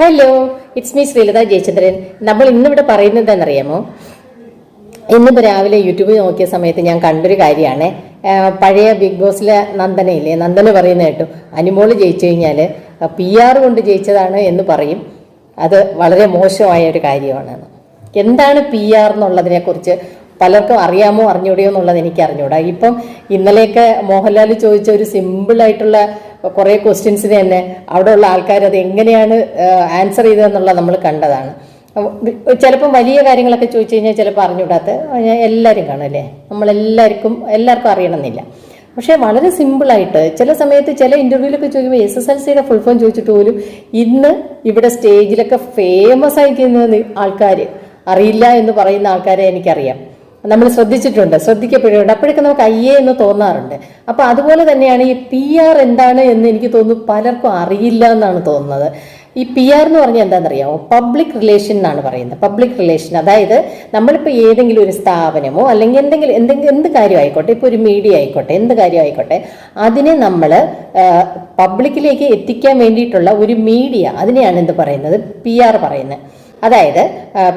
Hello it's me Sreelatha Jayachandran. നമ്മൾ ഇന്നിവിടെ പറയുന്നത് എന്താണെന്നറിയാമോ? ഇന്നിപ്പോൾ രാവിലെ യൂട്യൂബിൽ നോക്കിയ സമയത്ത് ഞാൻ കണ്ടൊരു കാര്യമാണ്. പഴയ ബിഗ് ബോസിലെ നന്ദനയില്ലേ? നന്ദന പറയുന്ന കേട്ടു. അനുമോൾ ജയിച്ചു കഴിഞ്ഞാൽ പി ആർ കൊണ്ട് ജയിച്ചതാണ് എന്ന് പറയും. അത് വളരെ മോശമായ ഒരു കാര്യമാണ്. എന്താണ് പി ആർ എന്നുള്ളതിനെക്കുറിച്ച് പലർക്കും അറിയാമോ അറിഞ്ഞൂടെയോ എന്നുള്ളത് എനിക്ക് അറിഞ്ഞൂടാ ഇപ്പം ഇന്നലെയൊക്കെ മോഹൻലാൽ ചോദിച്ച ഒരു സിമ്പിളായിട്ടുള്ള കുറേ ക്വസ്റ്റ്യൻസിന് തന്നെ അവിടെയുള്ള ആൾക്കാർ അത് എങ്ങനെയാണ് ആൻസർ ചെയ്തതെന്നുള്ളത് നമ്മൾ കണ്ടതാണ്. ചിലപ്പം വലിയ കാര്യങ്ങളൊക്കെ ചോദിച്ചു കഴിഞ്ഞാൽ ചിലപ്പോൾ അറിഞ്ഞുകൂടാത്ത എല്ലാവരും കാണും അല്ലേ? നമ്മളെല്ലാവർക്കും എല്ലാവർക്കും അറിയണമെന്നില്ല. പക്ഷേ വളരെ സിമ്പിളായിട്ട് ചില സമയത്ത് ചില ഇന്റർവ്യൂലൊക്കെ ചോദിക്കുമ്പോൾ എസ് എസ് എൽ സിയുടെ ഫുൾ ഫോം ചോദിച്ചിട്ട് പോലും ഇന്ന് ഇവിടെ സ്റ്റേജിലൊക്കെ ഫേമസ് ആയിരിക്കുന്ന ആൾക്കാർ അറിയില്ല എന്ന് പറയുന്ന ആൾക്കാരെ എനിക്കറിയാം. നമ്മൾ ശ്രദ്ധിച്ചിട്ടുണ്ട് ശ്രദ്ധിക്കപ്പെടുന്നുണ്ട് അപ്പോഴൊക്കെ നമുക്ക് അയ്യേ എന്ന് തോന്നാറുണ്ട്. അപ്പോൾ അതുപോലെ തന്നെയാണ് ഈ പി ആർ എന്താണ് എന്ന് എനിക്ക് തോന്നുന്നു പലർക്കും അറിയില്ല എന്നാണ് തോന്നുന്നത്. ഈ പി ആർ എന്ന് പറഞ്ഞാൽ എന്താണെന്നറിയാമോ? പബ്ലിക് റിലേഷൻ എന്നാണ് പറയുന്നത്. പബ്ലിക് റിലേഷൻ അതായത് നമ്മളിപ്പോൾ ഏതെങ്കിലും ഒരു സ്ഥാപനമോ അല്ലെങ്കിൽ എന്തെങ്കിലും എന്തെങ്കിലും എന്ത് കാര്യം ആയിക്കോട്ടെ ഇപ്പോൾ ഒരു മീഡിയ ആയിക്കോട്ടെ എന്ത് കാര്യം ആയിക്കോട്ടെ അതിനെ നമ്മൾ പബ്ലിക്കിലേക്ക് എത്തിക്കാൻ വേണ്ടിയിട്ടുള്ള ഒരു മീഡിയ അതിനെയാണ് എന്ത് പറയുന്നത്? പി ആർ പറയുന്നത്. അതായത്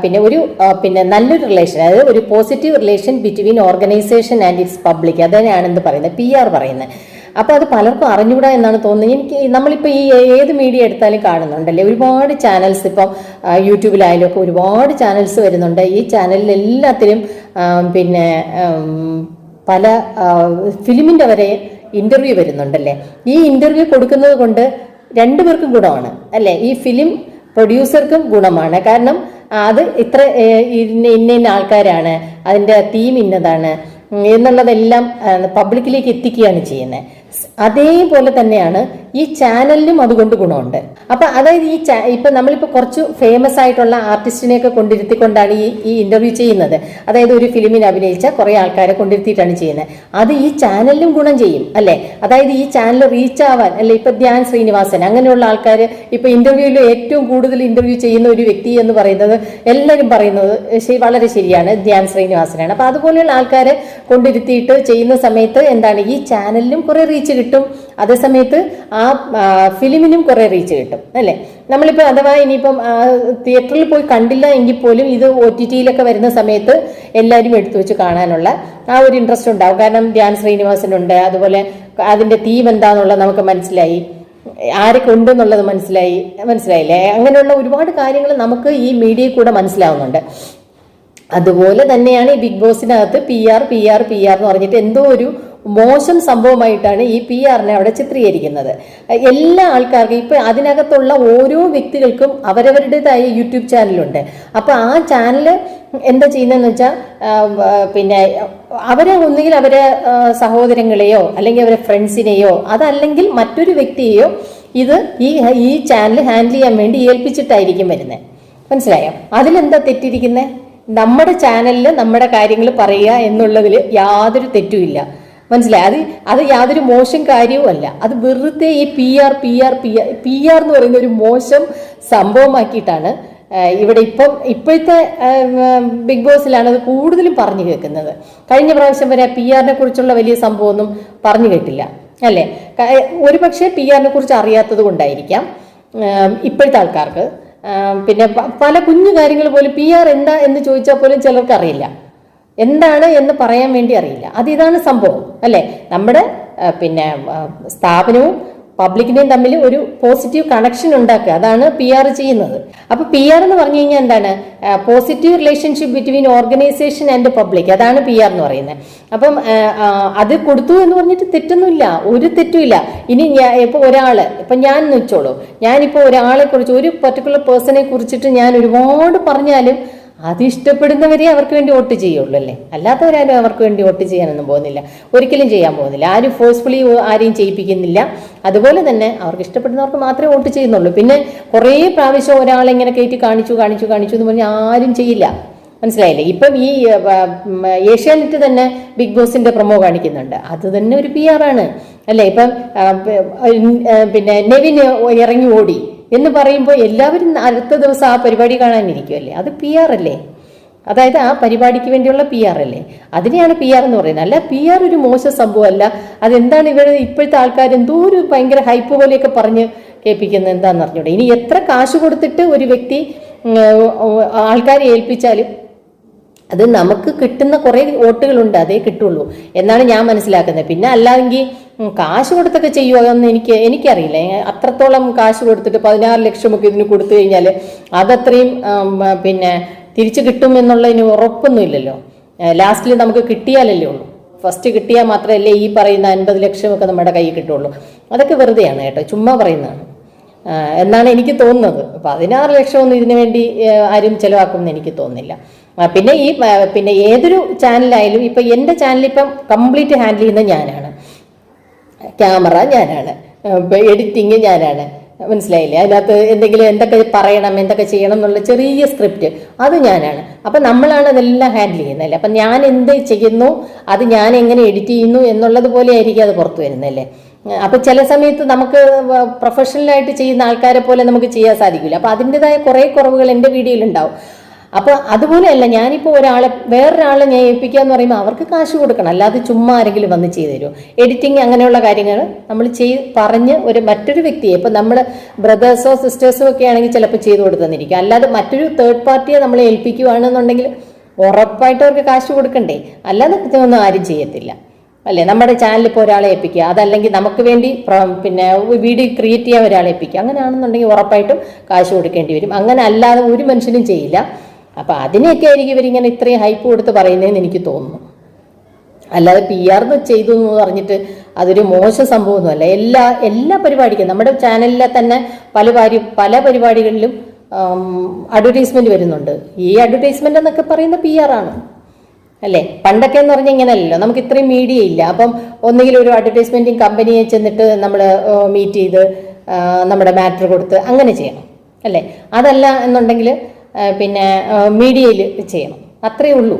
പിന്നെ ഒരു പിന്നെ നല്ലൊരു റിലേഷൻ അതായത് ഒരു positive relation between organisation and its public അതിനെയാണ് എന്ത് പറയുന്നത്? പി ആർ പറയുന്നത്. അപ്പോൾ അത് പലർക്കും അറിഞ്ഞുകൂടാ എന്നാണ് തോന്നുന്നത്. എനിക്ക് നമ്മളിപ്പോൾ ഈ ഏത് മീഡിയ എടുത്താലും കാണുന്നുണ്ടല്ലേ? ഒരുപാട് ചാനൽസ് ഇപ്പം യൂട്യൂബിലായാലും ഒക്കെ ഒരുപാട് ചാനൽസ് വരുന്നുണ്ട്. ഈ ചാനലിൽ എല്ലാത്തിലും പിന്നെ പല ഫിലിമിന്റെ വരെ ഇന്റർവ്യൂ വരുന്നുണ്ടല്ലേ? ഈ ഇന്റർവ്യൂ കൊടുക്കുന്നത് കൊണ്ട് രണ്ടുപേർക്കും ഗുണമാണ് അല്ലേ? ഈ ഫിലിം പ്രൊഡ്യൂസർക്കും ഗുണമാണ്. കാരണം അത് ഇത്ര ഇന്ന ഇന്ന ആൾക്കാരാണ് അതിന്റെ തീം ഇന്നതാണ് എന്നുള്ളതെല്ലാം പബ്ലിക്കിലേക്ക് എത്തിക്കുകയാണ് ചെയ്യുന്നത്. അതേപോലെ തന്നെയാണ് ഈ ചാനലിനും അതുകൊണ്ട് ഗുണമുണ്ട്. അപ്പൊ അതായത് ഈ ഇപ്പൊ നമ്മളിപ്പോ കുറച്ച് ഫേമസ് ആയിട്ടുള്ള ആർട്ടിസ്റ്റിനെയൊക്കെ കൊണ്ടിരുത്തിക്കൊണ്ടാണ് ഈ ഈ ഇന്റർവ്യൂ ചെയ്യുന്നത്. അതായത് ഒരു ഫിലിമിൽ അഭിനയിച്ച കുറെ ആൾക്കാരെ കൊണ്ടിരുത്തിയിട്ടാണ് ചെയ്യുന്നത്. അത് ഈ ചാനലിനും ഗുണം ചെയ്യും അല്ലെ? അതായത് ഈ ചാനൽ റീച്ച് ആവാൻ അല്ലെ ഇപ്പൊ ധ്യാൻ ശ്രീനിവാസൻ അങ്ങനെയുള്ള ആൾക്കാർ ഇപ്പൊ ഇന്റർവ്യൂവിൽ ഏറ്റവും കൂടുതൽ ഇന്റർവ്യൂ ചെയ്യുന്ന ഒരു വ്യക്തി എന്ന് പറയുന്നത് എല്ലാവരും പറയുന്നത് വളരെ ശരിയാണ്. ധ്യാൻ ശ്രീനിവാസനാണ്. അപ്പൊ അതുപോലെയുള്ള ആൾക്കാരെ കൊണ്ടിരുത്തിയിട്ട് ചെയ്യുന്ന സമയത്ത് എന്താണ് ഈ ചാനലിനും കുറെ റീച്ച് കിട്ടും. അതേസമയത്ത് ആ ഫിലിമിനും കുറേ റീച്ച് കിട്ടും അല്ലേ? നമ്മളിപ്പോൾ അഥവാ ഇനിയിപ്പം തിയേറ്ററിൽ പോയി കണ്ടില്ല എങ്കിൽ പോലും ഇത് ഒ ടി ടിയിലൊക്കെ വരുന്ന സമയത്ത് എല്ലാവരും എടുത്തു വെച്ച് കാണാനുള്ള ആ ഒരു ഇൻട്രസ്റ്റ് ഉണ്ടാവും. കാരണം ധ്യാൻ ശ്രീനിവാസനുണ്ട് അതുപോലെ അതിന്റെ തീം എന്താണെന്നുള്ളത് നമുക്ക് മനസ്സിലായി. ആരൊക്കെ ഉണ്ടെന്നുള്ളത് മനസ്സിലായി മനസ്സിലായില്ലേ? അങ്ങനെയുള്ള ഒരുപാട് കാര്യങ്ങൾ നമുക്ക് ഈ മീഡിയയിൽ കൂടെ മനസ്സിലാവുന്നുണ്ട്. അതുപോലെ തന്നെയാണ് ഈ big ബോസിനകത്ത് P R P R P R എന്ന് പറഞ്ഞിട്ട് എന്തോ ഒരു മോശം സംഭവമായിട്ടാണ് ഈ പി ആറിനെ അവിടെ ചിത്രീകരിക്കുന്നത്. എല്ലാ ആൾക്കാർക്കും ഇപ്പൊ അതിനകത്തുള്ള ഓരോ വ്യക്തികൾക്കും അവരവരുടേതായ യൂട്യൂബ് ചാനലുണ്ട്. അപ്പോൾ ആ ചാനൽ എന്താ ചെയ്യുന്നതെന്ന് വെച്ചാൽ പിന്നെ അവരെ ഒന്നുകിൽ അവരെ സഹോദരങ്ങളെയോ അല്ലെങ്കിൽ അവരെ ഫ്രണ്ട്സിനെയോ അതല്ലെങ്കിൽ മറ്റൊരു വ്യക്തിയെയോ ഇത് ഈ ഈ ചാനൽ ഹാൻഡിൽ ചെയ്യാൻ വേണ്ടി ഏൽപ്പിച്ചിട്ടായിരിക്കും വരുന്നത് മനസ്സിലായോ? അതിലെന്താ തെറ്റിരിക്കുന്നത് നമ്മുടെ ചാനലിൽ നമ്മുടെ കാര്യങ്ങൾ പറയുക എന്നുള്ളതിൽ യാതൊരു തെറ്റുമില്ല മനസ്സിലായി? അത് അത് യാതൊരു മോശം കാര്യവും അല്ല. അത് വെറുതെ ഈ P R P R P R P R എന്ന് പറയുന്ന ഒരു മോശം സംഭവമാക്കിയിട്ടാണ് ഇവിടെ ഇപ്പം ഇപ്പോഴത്തെ ബിഗ് ബോസിലാണ് അത് കൂടുതലും പറഞ്ഞു കേൾക്കുന്നത്. കഴിഞ്ഞ പ്രാവശ്യം വരെ പി ആറിനെ കുറിച്ചുള്ള വലിയ സംഭവമൊന്നും പറഞ്ഞു കേട്ടില്ല. അല്ലേ? ഒരു പക്ഷേ പി ആറിനെ കുറിച്ച് അറിയാത്തത് കൊണ്ടായിരിക്കാം ഇപ്പോഴത്തെ ആൾക്കാർക്ക്. പിന്നെ പല കുഞ്ഞു കാര്യങ്ങൾ പോലും പി ആർ എന്താ എന്ന് ചോദിച്ചാൽ പോലും ചിലർക്ക് അറിയില്ല. എന്താണ് എന്ന് പറയാൻ വേണ്ടി അറിയില്ല. അത് ഇതാണ് സംഭവം അല്ലേ? നമ്മുടെ പിന്നെ സ്ഥാപനവും പബ്ലിക്കിനെയും തമ്മിൽ ഒരു പോസിറ്റീവ് കണക്ഷൻ ഉണ്ടാക്കുക. അതാണ് പി ആർ ചെയ്യുന്നത്. അപ്പൊ പി ആർ എന്ന് പറഞ്ഞു കഴിഞ്ഞാൽ എന്താണ്? Positive relationship between organisation and public അതാണ് പി ആർ എന്ന് പറയുന്നത്. അപ്പം അത് കൊടുത്തു എന്ന് പറഞ്ഞിട്ട് തെറ്റൊന്നുമില്ല. ഒരു തെറ്റുമില്ല. ഇനി ഞാൻ ഇപ്പൊ ഒരാൾ ഇപ്പൊ ഞാൻ വെച്ചോളൂ. ഞാനിപ്പോ ഒരാളെ കുറിച്ച് ഒരു പെർട്ടിക്കുലർ പേഴ്സണെ കുറിച്ചിട്ട് ഞാൻ ഒരുപാട് പറഞ്ഞാലും അത് ഇഷ്ടപ്പെടുന്നവരെ അവർക്ക് വേണ്ടി വോട്ട് ചെയ്യുള്ളൂ അല്ലേ? അല്ലാത്തവരാരും അവർക്ക് വേണ്ടി വോട്ട് ചെയ്യാനൊന്നും പോകുന്നില്ല. ഒരിക്കലും ചെയ്യാൻ പോകുന്നില്ല. ആരും ഫോഴ്സ്ഫുള്ളി ആരെയും ചെയ്യിപ്പിക്കുന്നില്ല. അതുപോലെ തന്നെ അവർക്ക് ഇഷ്ടപ്പെടുന്നവർക്ക് മാത്രമേ വോട്ട് ചെയ്യുന്നുള്ളൂ. പിന്നെ കുറേ പ്രാവശ്യം ഒരാളെങ്ങനെ കയറ്റി കാണിച്ചു കാണിച്ചു കാണിച്ചു എന്ന് പറഞ്ഞാൽ ആരും ചെയ്യില്ല. മനസ്സിലായില്ലേ? ഇപ്പം ഈ ഏഷ്യാനെറ്റ് തന്നെ ബിഗ് ബോസിന്റെ പ്രൊമോ കാണിക്കുന്നുണ്ട്. അത് തന്നെ ഒരു പി ആർ ആണ്. അല്ലേ? ഇപ്പം പിന്നെ നെവിന് ഇറങ്ങി ഓടി. എന്ന് പറയുമ്പോൾ എല്ലാവരും അടുത്ത ദിവസം ആ പരിപാടി കാണാനിരിക്കുമല്ലേ അത് പി ആർ അല്ലേ? അതായത് ആ പരിപാടിക്ക് വേണ്ടിയുള്ള പി ആർ അല്ലേ? അതിനെയാണ് പി ആർ എന്ന് പറയുന്നത്. അല്ല പി ആർ ഒരു മോശം സംഭവമല്ല. അതെന്താണ് ഇവർ ഇപ്പോഴത്തെ ആൾക്കാർ എന്തോ ഒരു ഭയങ്കര ഹൈപ്പ് പോലെയൊക്കെ പറഞ്ഞ് കേൾപ്പിക്കുന്നത് എന്താണെന്ന് അറിഞ്ഞൂടെ ഇനി എത്ര കാശ് കൊടുത്തിട്ട് ഒരു വ്യക്തി ആൾക്കാരെ ഏൽപ്പിച്ചാലും അത് നമുക്ക് കിട്ടുന്ന കുറേ വോട്ടുകളുണ്ട് അതേ കിട്ടുള്ളൂ. എന്നാണ് ഞാൻ മനസ്സിലാക്കുന്നത്. പിന്നെ അല്ലാതെങ്കിൽ കാശ് കൊടുത്തൊക്കെ ചെയ്യുമോ എന്ന് എനിക്ക് എനിക്കറിയില്ല. അത്രത്തോളം കാശ് കൊടുത്തിട്ട് പതിനാറ് ലക്ഷമൊക്കെ ഇതിന് കൊടുത്തു കഴിഞ്ഞാൽ അതത്രയും പിന്നെ തിരിച്ചു കിട്ടും എന്നുള്ളതിന് ഉറപ്പൊന്നുമില്ലല്ലോ ലാസ്റ്റിൽ നമുക്ക് കിട്ടിയാലല്ലേ ഉള്ളൂ. ഫസ്റ്റ് കിട്ടിയാൽ മാത്രമല്ലേ ഈ പറയുന്ന അൻപത് ലക്ഷമൊക്കെ നമ്മുടെ കയ്യിൽ കിട്ടുള്ളൂ. അതൊക്കെ വെറുതെയാണ് കേട്ടോ. ചുമ്മാ പറയുന്നതാണ്. എന്നാണ് എനിക്ക് തോന്നുന്നത്. പതിനാറ് ലക്ഷമൊന്നും ഇതിനു വേണ്ടി ആരും ചിലവാക്കുമെന്ന് എനിക്ക് തോന്നുന്നില്ല. പിന്നെ ഈ പിന്നെ ഏതൊരു ചാനലായാലും ഇപ്പം എന്റെ ചാനൽ ഇപ്പം കംപ്ലീറ്റ് ഹാൻഡിൽ ചെയ്യുന്ന ഞാനാണ്. ക്യാമറ ഞാനാണ്. എഡിറ്റിങ് ഞാനാണ്. മനസ്സിലായില്ലേ? അതിനകത്ത് എന്തെങ്കിലും എന്തൊക്കെ പറയണം എന്തൊക്കെ ചെയ്യണം എന്നുള്ള ചെറിയ സ്ക്രിപ്റ്റ് അത് ഞാനാണ്. അപ്പം നമ്മളാണ് അതെല്ലാം ഹാൻഡിൽ ചെയ്യുന്നതല്ലേ അപ്പം ഞാൻ എന്ത് ചെയ്യുന്നു അത് ഞാൻ എങ്ങനെ എഡിറ്റ് ചെയ്യുന്നു എന്നുള്ളത് പോലെ ആയിരിക്കും അത് പുറത്തു വരുന്നതല്ലേ അപ്പം ചില സമയത്ത് നമുക്ക് പ്രൊഫഷണലായിട്ട് ചെയ്യുന്ന ആൾക്കാരെ പോലെ നമുക്ക് ചെയ്യാൻ സാധിക്കില്ല. അപ്പം അതിന്റെതായ കുറേ കുറവുകൾ എന്റെ വീഡിയോയിൽ ഉണ്ടാവും. അപ്പോൾ അതുപോലെയല്ല ഞാനിപ്പോൾ ഒരാളെ വേറൊരാളെ ഞാൻ ഏൽപ്പിക്കുക എന്ന് പറയുമ്പോൾ അവർക്ക് കാശ് കൊടുക്കണം. അല്ലാതെ ചുമ്മാ ആരെങ്കിലും വന്ന് ചെയ്തു തരുമോ എഡിറ്റിംഗ് അങ്ങനെയുള്ള കാര്യങ്ങൾ നമ്മൾ ചെയ് പറഞ്ഞ് ഒരു മറ്റൊരു വ്യക്തിയെ ഇപ്പൊ നമ്മൾ ബ്രദേഴ്സോ സിസ്റ്റേഴ്സോ ഒക്കെ ആണെങ്കിൽ ചിലപ്പോൾ ചെയ്തു കൊടുത്തെന്നിരിക്കും അല്ലാതെ മറ്റൊരു തേർഡ് പാർട്ടിയെ നമ്മൾ ഏൽപ്പിക്കുകയാണെന്നുണ്ടെങ്കിൽ ഉറപ്പായിട്ട് അവർക്ക് കാശ് കൊടുക്കണ്ടേ? അല്ലാതെ ഇതൊന്നും ആരും ചെയ്യത്തില്ല. അല്ലേ? നമ്മുടെ ചാനലിൽ ഇപ്പോൾ ഒരാളെ ഏൽപ്പിക്കുക. അതല്ലെങ്കിൽ നമുക്ക് വേണ്ടി പിന്നെ വീഡിയോ ക്രിയേറ്റ് ചെയ്യാൻ ഒരാളെ ഏൽപ്പിക്കുക. അങ്ങനെയാണെന്നുണ്ടെങ്കിൽ ഉറപ്പായിട്ടും കാശ് കൊടുക്കേണ്ടി വരും. അങ്ങനെ അല്ലാതെ ഒരു മനുഷ്യനും ചെയ്യില്ല. അപ്പം അതിനെയൊക്കെ ആയിരിക്കും ഇവരിങ്ങനെ ഇത്രയും ഹൈപ്പ് കൊടുത്ത് പറയുന്നതെന്ന് എനിക്ക് തോന്നുന്നു. അല്ലാതെ പി ആർ ചെയ്തു എന്ന് പറഞ്ഞിട്ട് അതൊരു മോശ സംഭവമൊന്നുമല്ല എല്ലാ എല്ലാ പരിപാടിക്കും നമ്മുടെ ചാനലിലെ തന്നെ പല പാരി പല പരിപാടികളിലും അഡ്വർടൈസ്മെന്റ് വരുന്നുണ്ട്. ഈ അഡ്വർടൈസ്മെന്റ് എന്നൊക്കെ പറയുന്ന പി ആർ ആണ്. അല്ലേ? പണ്ടൊക്കെ എന്ന് പറഞ്ഞാൽ ഇങ്ങനെയല്ലോ നമുക്ക് ഇത്രയും മീഡിയ ഇല്ല. അപ്പം ഒന്നുകിൽ ഒരു അഡ്വർടൈസ്മെന്റിങ് കമ്പനിയെ ചെന്നിട്ട് നമ്മൾ മീറ്റ് ചെയ്ത് നമ്മുടെ മാറ്റർ കൊടുത്ത് അങ്ങനെ ചെയ്യണം. അല്ലേ? അതല്ല എന്നുണ്ടെങ്കിൽ പിന്നെ മീഡിയയിൽ ചെയ്യണം. അത്രയേ ഉള്ളൂ.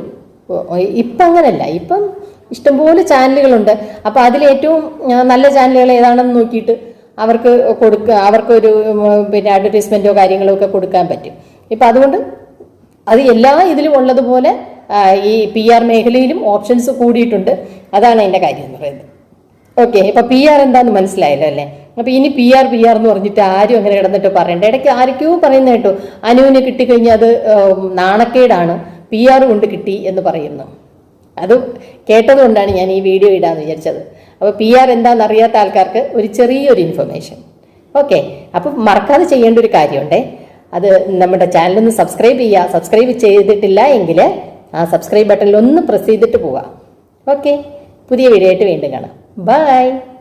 ഇപ്പം അങ്ങനല്ല. ഇപ്പം ഇഷ്ടംപോലെ ചാനലുകളുണ്ട്. അപ്പോൾ അതിലേറ്റവും നല്ല ചാനലുകൾ ഏതാണെന്ന് നോക്കിയിട്ട് അവർക്ക് കൊടുക്കുക അവർക്കൊരു പിന്നെ അഡ്വർടൈസ്മെന്റോ കാര്യങ്ങളോ ഒക്കെ കൊടുക്കാൻ പറ്റും. ഇപ്പം അതുകൊണ്ട് അത് എല്ലാ ഇതിലും ഉള്ളതുപോലെ ഈ പി ആർ മേഖലയിലും ഓപ്ഷൻസ് കൂടിയിട്ടുണ്ട്. അതാണ് അതിന്റെ കാര്യം എന്ന് പറയുന്നത്. ഓക്കെ ഇപ്പം പി ആർ എന്താണെന്ന് മനസ്സിലായല്ലോ അല്ലേ? അപ്പൊ ഇനി പി ആർ പി ആർ എന്ന് പറഞ്ഞിട്ട് ആരും അങ്ങനെ കിടന്നിട്ട് പറയണ്ട. ഇടയ്ക്ക് ആർക്കും പറയുന്ന കേട്ടോ അനുവിന് കിട്ടിക്കഴിഞ്ഞാൽ അത് നാണക്കേടാണ്. പി ആർ കൊണ്ട് കിട്ടി എന്ന് പറയുന്നു. അത് കേട്ടതുകൊണ്ടാണ് ഞാൻ ഈ വീഡിയോ ഇടാന്ന് വിചാരിച്ചത്. അപ്പോൾ പി ആർ എന്താണെന്ന് അറിയാത്ത ആൾക്കാർക്ക് ഒരു ചെറിയൊരു ഇൻഫർമേഷൻ ഓക്കെ അപ്പം മറക്കാതെ ചെയ്യേണ്ട ഒരു കാര്യമുണ്ടേ. അത് നമ്മുടെ ചാനലൊന്ന് സബ്സ്ക്രൈബ് ചെയ്യുക സബ്സ്ക്രൈബ് ചെയ്തിട്ടില്ല എങ്കിൽ ആ സബ്സ്ക്രൈബ് ബട്ടണിൽ ഒന്ന് പ്രസ് ചെയ്തിട്ട് പോവുക ഓക്കെ പുതിയ വീഡിയോ ആയിട്ട് വീണ്ടും കാണാം. ബൈ